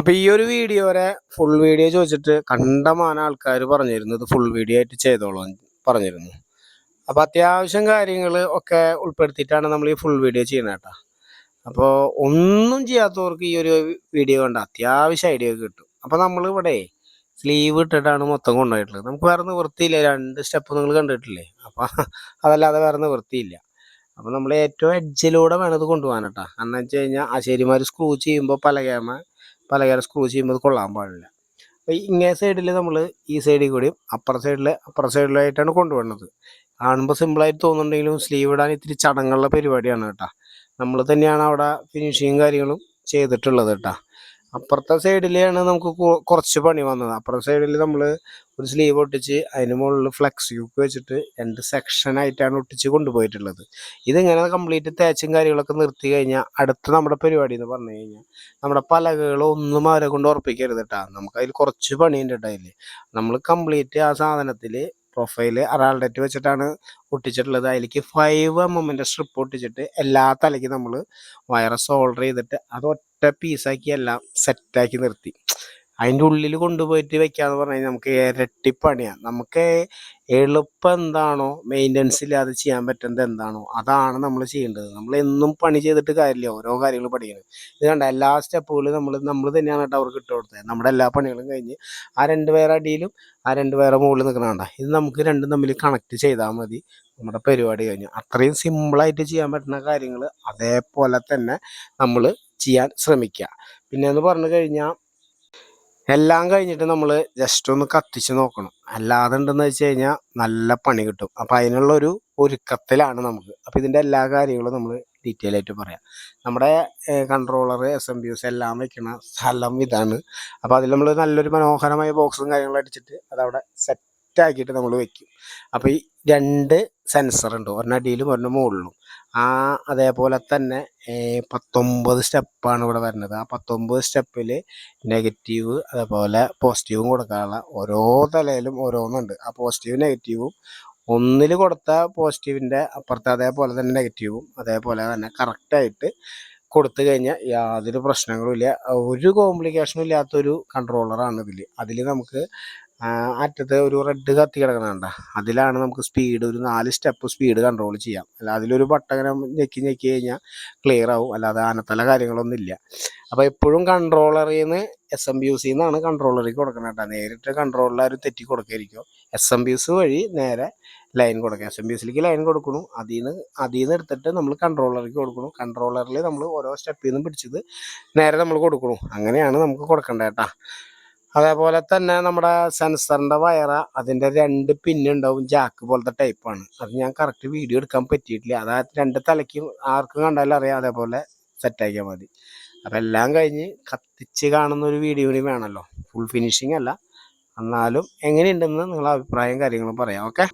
അപ്പൊ ഈ ഒരു വീഡിയോ വരെ ഫുൾ വീഡിയോ ചോദിച്ചിട്ട് കണ്ടമാന ആൾക്കാർ പറഞ്ഞിരുന്നു ഇത് ഫുൾ വീഡിയോ ആയിട്ട് ചെയ്തോളാം പറഞ്ഞിരുന്നു. അപ്പൊ അത്യാവശ്യം കാര്യങ്ങൾ ഒക്കെ ഉൾപ്പെടുത്തിയിട്ടാണ് നമ്മൾ ഈ ഫുൾ വീഡിയോ ചെയ്യുന്നത് കേട്ടോ. അപ്പോൾ ഒന്നും ചെയ്യാത്തവർക്ക് ഈ ഒരു വീഡിയോ കണ്ട അത്യാവശ്യം ഐഡിയ കിട്ടും. അപ്പൊ നമ്മൾ ഇവിടെ സ്ലീവ് ഇട്ടിട്ടാണ് മൊത്തം കൊണ്ടുപോയിട്ടുള്ളത്. നമുക്ക് വേറെ നിവൃത്തിയില്ല. രണ്ട് സ്റ്റെപ്പ് നിങ്ങൾ കണ്ടിട്ടില്ലേ? അപ്പൊ അതല്ലാതെ വേറെ നിവൃത്തിയില്ല. അപ്പൊ നമ്മൾ ഏറ്റവും എഡ്ജിലൂടെ വേണം ഇത് കൊണ്ടുപോകാൻ കേട്ടോ. കാരണം വെച്ച് കഴിഞ്ഞാൽ ആശേരിമാർ സ്ക്രൂ ചെയ്യുമ്പോൾ പലകേമ പലകേരം സ്ക്രൂ ചെയ്യുമ്പോൾ കൊള്ളാൻ പാടില്ല. അപ്പോൾ ഇങ്ങേ സൈഡിൽ നമ്മൾ ഈ സൈഡിൽ കൂടിയും അപ്പുറ സൈഡിൽ അപ്പുറ സൈഡിലായിട്ടാണ് കൊണ്ടുപോകുന്നത് കാണുമ്പോൾ സിമ്പിളായിട്ട് തോന്നുന്നുണ്ടെങ്കിലും സ്ലീവ് ഇടാൻ ഇത്തിരി ചടങ്ങുള്ള പരിപാടിയാണ് കേട്ടോ. നമ്മൾ തന്നെയാണ് അവിടെ ഫിനിഷിങ് കാര്യങ്ങളും ചെയ്തിട്ടുള്ളത് കേട്ടോ. അപ്പുറത്തെ സൈഡിലാണ് നമുക്ക് കുറച്ച് പണി വന്നത്. അപ്പുറത്തെ സൈഡിൽ നമ്മൾ ഒരു സ്ലീവ് ഒട്ടിച്ച് അതിന് മുകളിൽ ഫ്ലെക്സ് യൂക്ക് വെച്ചിട്ട് രണ്ട് സെക്ഷൻ ആയിട്ടാണ് ഒട്ടിച്ച് കൊണ്ടുപോയിട്ടുള്ളത്. ഇതിങ്ങനെ കംപ്ലീറ്റ് തേച്ചും കാര്യങ്ങളൊക്കെ നിർത്തി കഴിഞ്ഞാൽ അടുത്ത നമ്മുടെ പരിപാടി എന്ന് പറഞ്ഞു കഴിഞ്ഞാൽ നമ്മുടെ പലകകൾ ഒന്നും അവരെ കൊണ്ട് ഉറപ്പിക്കരുത് കേട്ടാ നമുക്ക് അതിൽ കുറച്ച് പണിയുണ്ട് കേട്ടോ അതിൽ നമ്മൾ കംപ്ലീറ്റ് ആ സാധനത്തിൽ പ്രൊഫൈൽ അറാൾഡറ്റ് വെച്ചിട്ടാണ് ഒട്ടിച്ചിട്ടുള്ളത്. അതിലേക്ക് ഫൈവ് എം എമ്മിന്റെ സ്ട്രിപ്പ് ഒട്ടിച്ചിട്ട് എല്ലാ തലയ്ക്കും നമ്മൾ വയറസ് സോൾഡർ ചെയ്തിട്ട് അത് ഒറ്റ പീസാക്കി എല്ലാം സെറ്റാക്കി നിർത്തി. അതിന്റെ ഉള്ളിൽ കൊണ്ടുപോയിട്ട് വെക്കാന്ന് പറഞ്ഞു കഴിഞ്ഞാൽ നമുക്ക് ഇരട്ടി പണിയാണ് നമുക്ക് എളുപ്പം എന്താണോ മെയിന്റനൻസ് ഇല്ലാതെ ചെയ്യാൻ പറ്റുന്നത് എന്താണോ അതാണ് നമ്മൾ ചെയ്യേണ്ടത്. നമ്മൾ എന്നും പണി ചെയ്തിട്ട് കാര്യമില്ല ഓരോ കാര്യങ്ങൾ പഠിക്കണം. ഇത് കണ്ട എല്ലാ സ്റ്റെപ്പുകളും നമ്മൾ നമ്മൾ തന്നെയാണ് കേട്ടോ അവർക്ക് ഇട്ട് കൊടുത്തത്. നമ്മുടെ എല്ലാ പണികളും കഴിഞ്ഞ് ആ രണ്ട് പേരെ അടിയിലും ആ രണ്ട് പേരെ മുകളിൽ നിൽക്കണണ്ട ഇത് നമുക്ക് രണ്ടും തമ്മിൽ കണക്ട് ചെയ്താൽ മതി. നമ്മുടെ പരിപാടി കഴിഞ്ഞു. അത്രയും സിമ്പിളായിട്ട് ചെയ്യാൻ പറ്റുന്ന കാര്യങ്ങൾ അതേപോലെ തന്നെ നമ്മൾ ചെയ്യാൻ ശ്രമിക്കുക. പിന്നെ എന്ന് പറഞ്ഞു കഴിഞ്ഞാൽ എല്ലാം കഴിഞ്ഞിട്ട് നമ്മൾ ജസ്റ്റ് ഒന്ന് കത്തിച്ച് നോക്കണം. അല്ലാതെ ഉണ്ടെന്ന് വെച്ച് കഴിഞ്ഞാൽ നല്ല പണി കിട്ടും. അപ്പം അതിനുള്ള ഒരു ഒരുക്കത്തിലാണ് നമുക്ക്. അപ്പം ഇതിന്റെ എല്ലാ കാര്യങ്ങളും നമ്മൾ ഡീറ്റെയിൽ ആയിട്ട് പറയാം. നമ്മുടെ controller S M B use എല്ലാം വെക്കുന്ന സ്ഥലം ഇതാണ്. അപ്പോൾ അതിൽ നമ്മൾ നല്ലൊരു മനോഹരമായ ബോക്സും കാര്യങ്ങളും അടിച്ചിട്ട് അതവിടെ സെറ്റ് ആക്കിയിട്ട് നമ്മൾ വെക്കും. അപ്പോൾ ഈ രണ്ട് സെൻസർ ഉണ്ട്. ഒരെണ്ണം അടിയിലും ഒരെണ്ണം മുകളിലും. ആ അതേപോലെ തന്നെ പത്തൊമ്പത് സ്റ്റെപ്പാണ് ഇവിടെ വരുന്നത്. ആ പത്തൊമ്പത് സ്റ്റെപ്പിൽ നെഗറ്റീവ് അതേപോലെ പോസിറ്റീവും കൊടുക്കാനുള്ള ഓരോ തലയിലും ഓരോന്നുണ്ട്. ആ പോസിറ്റീവ് നെഗറ്റീവും ഒന്നിൽ കൊടുത്ത പോസിറ്റീവിന്റെ അപ്പുറത്ത് അതേപോലെ തന്നെ നെഗറ്റീവും അതേപോലെ തന്നെ കറക്റ്റായിട്ട് കൊടുത്തു കഴിഞ്ഞാൽ യാതൊരു പ്രശ്നങ്ങളും ഇല്ല. ഒരു കോംപ്ലിക്കേഷനും ഇല്ലാത്തൊരു കൺട്രോളറാണ് ഇതിൽ അതിൽ നമുക്ക് അറ്റത്ത് ഒരു റെഡ് കത്തി കിടക്കണണ്ട അതിലാണ് നമുക്ക് സ്പീഡ് ഒരു നാല് സ്റ്റെപ്പ് സ്പീഡ് കൺട്രോൾ ചെയ്യാം. അല്ല അതിലൊരു ബട്ടങ്ങനെ ഞെക്കി ഞെക്കി കഴിഞ്ഞാൽ ക്ലിയർ ആവും. അല്ലാതെ ആനത്തല കാര്യങ്ങളൊന്നും ഇല്ല. അപ്പോൾ എപ്പോഴും കൺട്രോളറിൽ നിന്ന് എസ് എം ബി യൂസിൽ നിന്നാണ് കൺട്രോളറിൽ കൊടുക്കണം കേട്ടോ. നേരിട്ട് കൺട്രോളിൽ തെറ്റി കൊടുക്കായിരിക്കും എസ് എം ബി യൂസ് വഴി നേരെ ലൈൻ കൊടുക്കുക എസ് എം ബി യൂസിലേക്ക് ലൈൻ കൊടുക്കണു അതിൽ നിന്ന് അതിൽ നിന്ന് എടുത്തിട്ട് നമ്മൾ കൺട്രോളറിലേക്ക് കൊടുക്കണു കൺട്രോളറിൽ നമ്മൾ ഓരോ സ്റ്റെപ്പിൽ നിന്നും പിടിച്ചത് നേരെ നമ്മൾ കൊടുക്കണു അങ്ങനെയാണ് നമുക്ക് കൊടുക്കേണ്ടത് കേട്ടാ. അതേപോലെ തന്നെ നമ്മുടെ സെൻസറിന്റെ വയറ അതിന്റെ രണ്ട് പിന്നുണ്ടാവും ജാക്ക് പോലത്തെ ടൈപ്പാണ്. അത് ഞാൻ കറക്റ്റ് വീഡിയോ എടുക്കാൻ പറ്റിയിട്ടില്ല. അതായത് രണ്ട് തലയ്ക്കും ആർക്കും കണ്ടാലും അറിയാം അതേപോലെ സെറ്റാക്കിയാൽ മതി. അപ്പം എല്ലാം കഴിഞ്ഞ് കത്തിച്ച് കാണുന്ന ഒരു വീഡിയോ കൂടി വേണമല്ലോ ഫുൾ ഫിനിഷിംഗ് അല്ല. എന്നാലും എങ്ങനെയുണ്ടെന്ന് നിങ്ങളെ അഭിപ്രായം കാര്യങ്ങളും പറയാം. ഓക്കെ